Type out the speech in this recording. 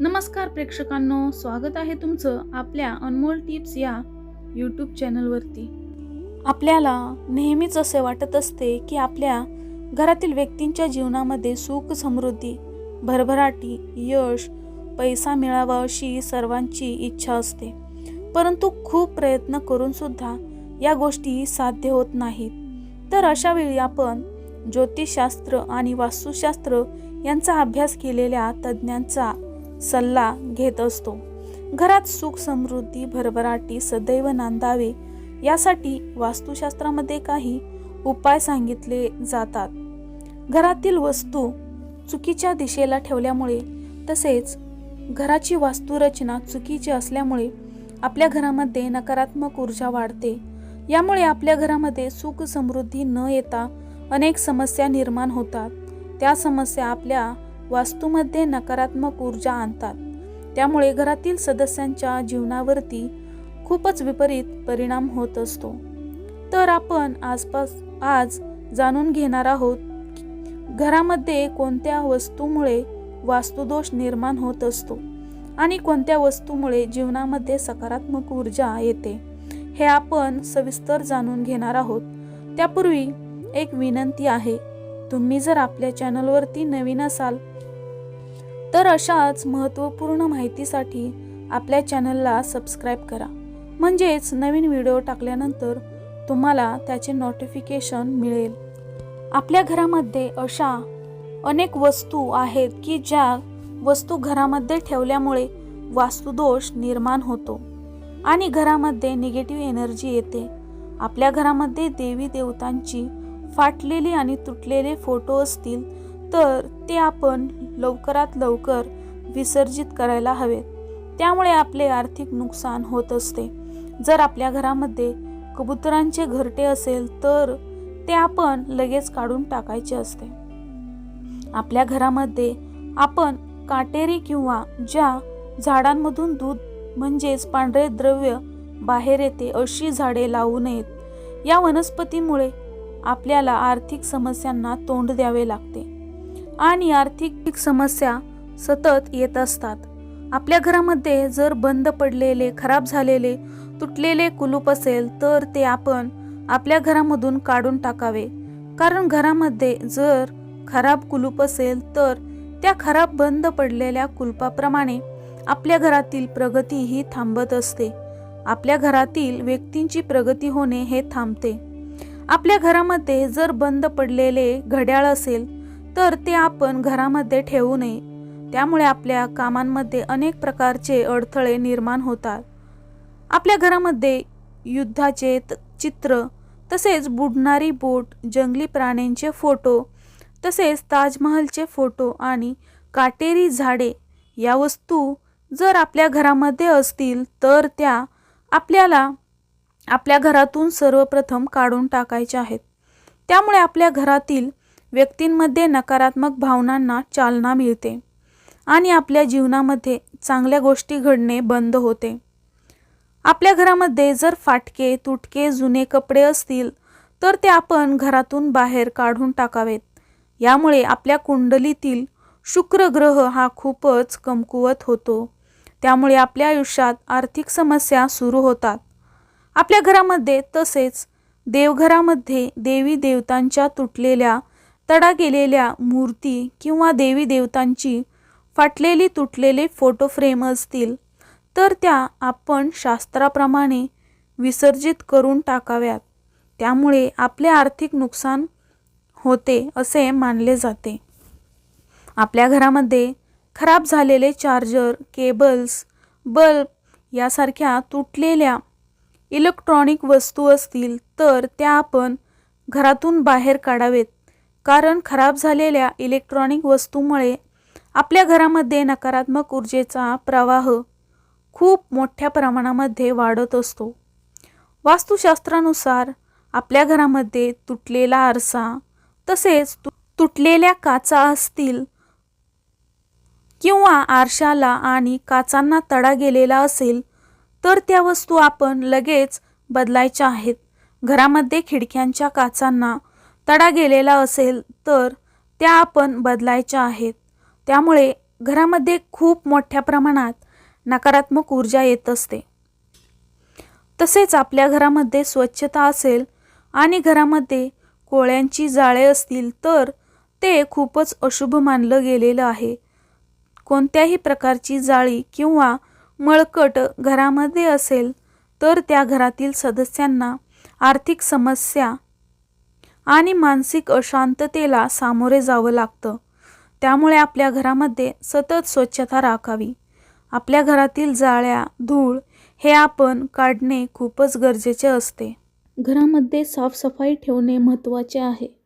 नमस्कार प्रेक्षकांनो स्वागत आहे तुमचं आपल्या अनमोल टिप्स या यूट्यूब चॅनलवरती. आपल्याला नेहमीच असे वाटत असते की आपल्या घरातील व्यक्तींच्या जीवनामध्ये सुख समृद्धी भरभराटी यश पैसा मिळावा अशी सर्वांची इच्छा असते. परंतु खूप प्रयत्न करून सुद्धा या गोष्टी साध्य होत नाहीत. तर अशा वेळी आपण ज्योतिषशास्त्र आणि वास्तुशास्त्र यांचा अभ्यास केलेल्या तज्ज्ञांचा सल्ला घेत असतो. घरात सुख समृद्धी भरभराटी सदैव नांदावे यासाठी वास्तुशास्त्रामध्ये काही उपाय सांगितले जातात. घरातील वस्तू चुकीच्या दिशेला ठेवल्यामुळे तसेच घराची वास्तुरचना चुकीची असल्यामुळे आपल्या घरामध्ये नकारात्मक ऊर्जा वाढते. यामुळे आपल्या घरामध्ये सुख समृद्धी न येता अनेक समस्या निर्माण होतात. त्या समस्या आपल्या वास्तूमध्ये नकारात्मक ऊर्जा आणतात. त्यामुळे घरातील सदस्यांच्या जीवनावरती खूपच विपरीत परिणाम होत असतो. तर आपण आसपास आज जाणून घेणार आहोत घरामध्ये कोणत्या वस्तूमुळे वास्तुदोष निर्माण होत असतो आणि कोणत्या वस्तूमुळे जीवनामध्ये सकारात्मक ऊर्जा येते हे आपण सविस्तर जाणून घेणार आहोत. त्यापूर्वी एक विनंती आहे तुम्ही जर आपल्या चॅनलवरती नवीन असाल तर अशाच महत्त्वपूर्ण माहितीसाठी आपल्या चॅनलला सबस्क्राईब करा. म्हणजेच नवीन व्हिडिओ टाकल्यानंतर तुम्हाला त्याचे नोटिफिकेशन मिळेल. आपल्या घरामध्ये अशा अनेक वस्तू आहेत की ज्या वस्तू घरामध्ये ठेवल्यामुळे वास्तुदोष निर्माण होतो आणि घरामध्ये निगेटिव्ह एनर्जी येते. आपल्या घरामध्ये देवी देवतांची फाटलेली आणि तुटलेले फोटो असतील तर ते आपण लवकरात लवकर विसर्जित करायला हवेत त्यामुळे आपले आर्थिक नुकसान होत असते. जर आपल्या घरामध्ये कबुतरांचे घरटे असेल तर ते आपण लगेच काढून टाकायचे असते. आपल्या घरामध्ये आपण काटेरी किंवा ज्या झाडांमधून दूध म्हणजेच पांढरे द्रव्य बाहेर येते अशी झाडे लावू नयेत. या वनस्पतीमुळे आपल्याला आर्थिक समस्यांना तोंड द्यावे लागते. आणि आर्थिक समस्या सतत येत असतात. आपल्या घरामध्ये जर बंद पडलेले खराब झालेले तुटलेले कुलूप असेल तर ते आपण आपल्या घरामधून काढून टाकावे. कारण घरामध्ये जर खराब कुलूप असेल तर त्या खराब बंद पडलेल्या कुलपाप्रमाणे आपल्या घरातील प्रगती ही थांबत असते. आपल्या घरातील व्यक्तींची प्रगती होणे हे थांबते. आपल्या घरामध्ये जर बंद पडलेले घड्याळ असेल तर ते आपण घरामध्ये ठेवू नये. त्यामुळे आपल्या कामांमध्ये अनेक प्रकारचे अडथळे निर्माण होतात. आपल्या घरामध्ये युद्धाचे चित्र तसेच बुडणारी बोट जंगली प्राण्यांचे फोटो तसेच ताजमहलचे फोटो आणि काटेरी झाडे या वस्तू जर आपल्या घरामध्ये असतील तर त्या आपल्याला आपल्या घरातून सर्वप्रथम काढून टाकायच्या आहेत. त्यामुळे आपल्या घरातील व्यक्तींमध्ये नकारात्मक भावनांना चालना मिळते आणि आपल्या जीवनामध्ये चांगल्या गोष्टी घडणे बंद होते. आपल्या घरामध्ये जर फाटके तुटके जुने कपडे असतील तर ते आपण घरातून बाहेर काढून टाकावेत. यामुळे आपल्या कुंडलीतील शुक्र ग्रह हा खूपच कमकुवत होतो. त्यामुळे आपल्या आयुष्यात आर्थिक समस्या सुरू होतात. आपल्या घरामध्ये तसेच देवघरामध्ये देवी देवतांच्या तुटलेल्या तडा गेलेल्या मूर्ती किंवा देवी देवतांची फाटलेली तुटलेले फोटो फ्रेम असतील तर त्या आपण शास्त्राप्रमाणे विसर्जित करून टाकाव्यात. त्यामुळे आपले आर्थिक नुकसान होते असे मानले जाते. आपल्या घरामध्ये खराब झालेले चार्जर केबल्स बल्ब यासारख्या तुटलेल्या इलेक्ट्रॉनिक वस्तू असतील तर त्या आपण घरातून बाहेर काढावेत. कारण खराब झालेल्या इलेक्ट्रॉनिक वस्तूमुळे आपल्या घरामध्ये नकारात्मक ऊर्जेचा प्रवाह खूप मोठ्या प्रमाणामध्ये वाढत असतो. वास्तुशास्त्रानुसार आपल्या घरामध्ये तुटलेला आरसा तसेच तु तुटलेल्या काचा असतील किंवा आरशाला आणि काचांना तडा गेलेला असेल तर त्या वस्तू आपण लगेच बदलायच्या आहेत. घरामध्ये खिडक्यांच्या काचांना तडा गेलेला असेल तर त्या आपण बदलायच्या आहेत. त्यामुळे घरामध्ये खूप मोठ्या प्रमाणात नकारात्मक ऊर्जा येत असते. तसेच आपल्या घरामध्ये स्वच्छता असेल आणि घरामध्ये कोळ्यांची जाळे असतील तर ते खूपच अशुभ मानलं गेलेलं आहे. कोणत्याही प्रकारची जाळी किंवा मळकट घरामध्ये असेल तर त्या घरातील सदस्यांना आर्थिक समस्या आणि मानसिक अशांततेला सामोरे जावं लागतं. त्यामुळे आपल्या घरामध्ये सतत स्वच्छता राखावी. आपल्या घरातील जाळ्या धूळ हे आपण काढणे खूपच गरजेचे असते. घरामध्ये साफसफाई ठेवणे महत्त्वाचे आहे.